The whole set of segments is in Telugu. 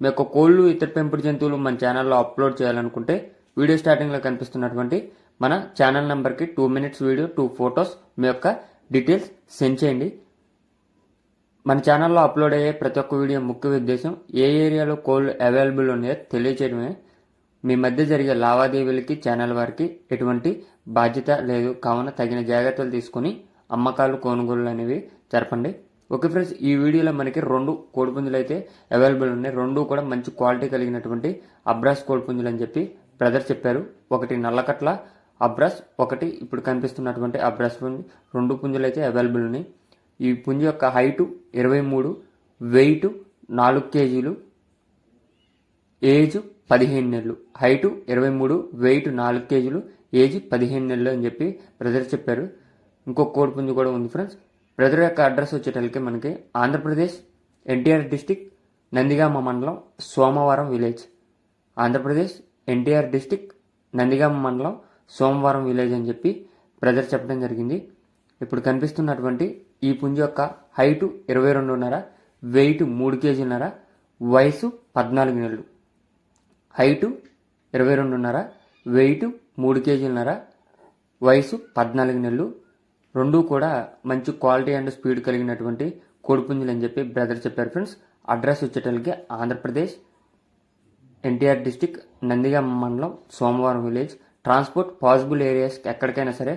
మీ యొక్క కోళ్ళు ఇతర పెంపుడు జంతువులు మన ఛానల్లో అప్లోడ్ చేయాలనుకుంటే వీడియో స్టార్టింగ్లో కనిపిస్తున్నటువంటి మన ఛానల్ నెంబర్కి two minutes video two photos మీ యొక్క డీటెయిల్స్ సెండ్ చేయండి. మన ఛానల్లో అప్లోడ్ అయ్యే ప్రతి ఒక్క వీడియో ముఖ్య ఉద్దేశం ఏ ఏరియాలో కోళ్ళు అవైలబుల్ ఉన్నాయో తెలియచేయడమే. మీ మధ్య జరిగే లావాదేవీలకి ఛానల్ వారికి ఎటువంటి బాధ్యత లేదు. కావున తగిన జాగ్రత్తలు తీసుకుని అమ్మకాలు కొనుగోలు అనేవి జరపండి. ఓకే ఫ్రెండ్స్ ఈ వీడియోలో మనకి రెండు కోడిపుంజులు అయితే అవైలబుల్ ఉన్నాయి. రెండు కూడా మంచి క్వాలిటీ కలిగినటువంటి అబ్రాస్ కోడిపుంజులు అని చెప్పి బ్రదర్ చెప్పారు. ఒకటి నల్లకట్ల అబ్రాస్ ఒకటి ఇప్పుడు కనిపిస్తున్నటువంటి అబ్రాస్ పుంజు. రెండు పుంజులు అయితే అవైలబుల్ ఉన్నాయి. ఈ పుంజు యొక్క హైటు ఇరవై మూడు వెయిట్ నాలుగు కేజీలు ఏజ్ పదిహేను నెలలు. హైటు ఇరవై మూడు వెయిట్ నాలుగు కేజీలు ఏజ్ పదిహేను నెలలు అని చెప్పి బ్రదర్ చెప్పారు. ఇంకొక కోడిపుంజు కూడా ఉంది ఫ్రెండ్స్. బ్రదర్ యొక్క అడ్రస్ వచ్చేటప్పటికి మనకి ఆంధ్రప్రదేశ్ ఎన్టీఆర్ డిస్టిక్ నందిగామ మండలం Somavaram village. Andhra Pradesh NTR district Nandigama మండలం సోమవారం విలేజ్ అని చెప్పి బ్రదర్ చెప్పడం జరిగింది. ఇప్పుడు కనిపిస్తున్నటువంటి ఈ పుంజు యొక్క హైటు ఇరవై రెండున్నర వెయిట్ మూడు కేజీలన్నర వయసు పద్నాలుగు నెలలు. హైటు ఇరవై రెండున్నర వెయిట్ మూడు కేజీలన్నర వయసు పద్నాలుగు నెలలు. రెండు కూడా మంచి క్వాలిటీ అండ్ స్పీడ్ కలిగినటువంటి కోడిపుంజులు అని చెప్పి బ్రదర్ చెప్పారు ఫ్రెండ్స్. అడ్రస్ వచ్చేటప్పటికి ఆంధ్రప్రదేశ్ ఎన్టీఆర్ డిస్టిక్ నందిగామ మండలం సోమవారం విలేజ్. ట్రాన్స్పోర్ట్ పాసిబుల్ ఏరియాస్కి ఎక్కడికైనా సరే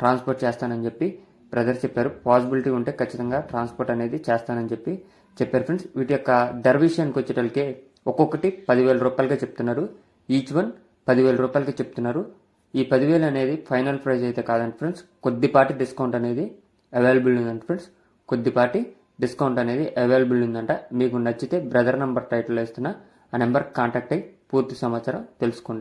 ట్రాన్స్పోర్ట్ చేస్తానని చెప్పి బ్రదర్ చెప్పారు. పాసిబిలిటీ ఉంటే ఖచ్చితంగా ట్రాన్స్పోర్ట్ అనేది చేస్తానని చెప్పి చెప్పారు ఫ్రెండ్స్. వీటి యొక్క ధర విషయానికి వచ్చేటప్పటికే ఒక్కొక్కటి పదివేల రూపాయలుగా చెప్తున్నారు. ఈచ్ వన్ పదివేల రూపాయలకి చెప్తున్నారు. ఈ పదివేలు అనేది ఫైనల్ ప్రైస్ అయితే కాదండి ఫ్రెండ్స్. కొద్దిపాటి డిస్కౌంట్ అనేది అవైలబుల్ ఉందండి ఫ్రెండ్స్. కొద్దిపాటి డిస్కౌంట్ అనేది అవైలబుల్ ఉందంట. మీకు నచ్చితే బ్రదర్ నెంబర్ టైటిల్ వేస్తున్నా ఆ నెంబర్ కాంటాక్ట్ అయ్యి పూర్తి సమాచారం తెలుసుకోండి.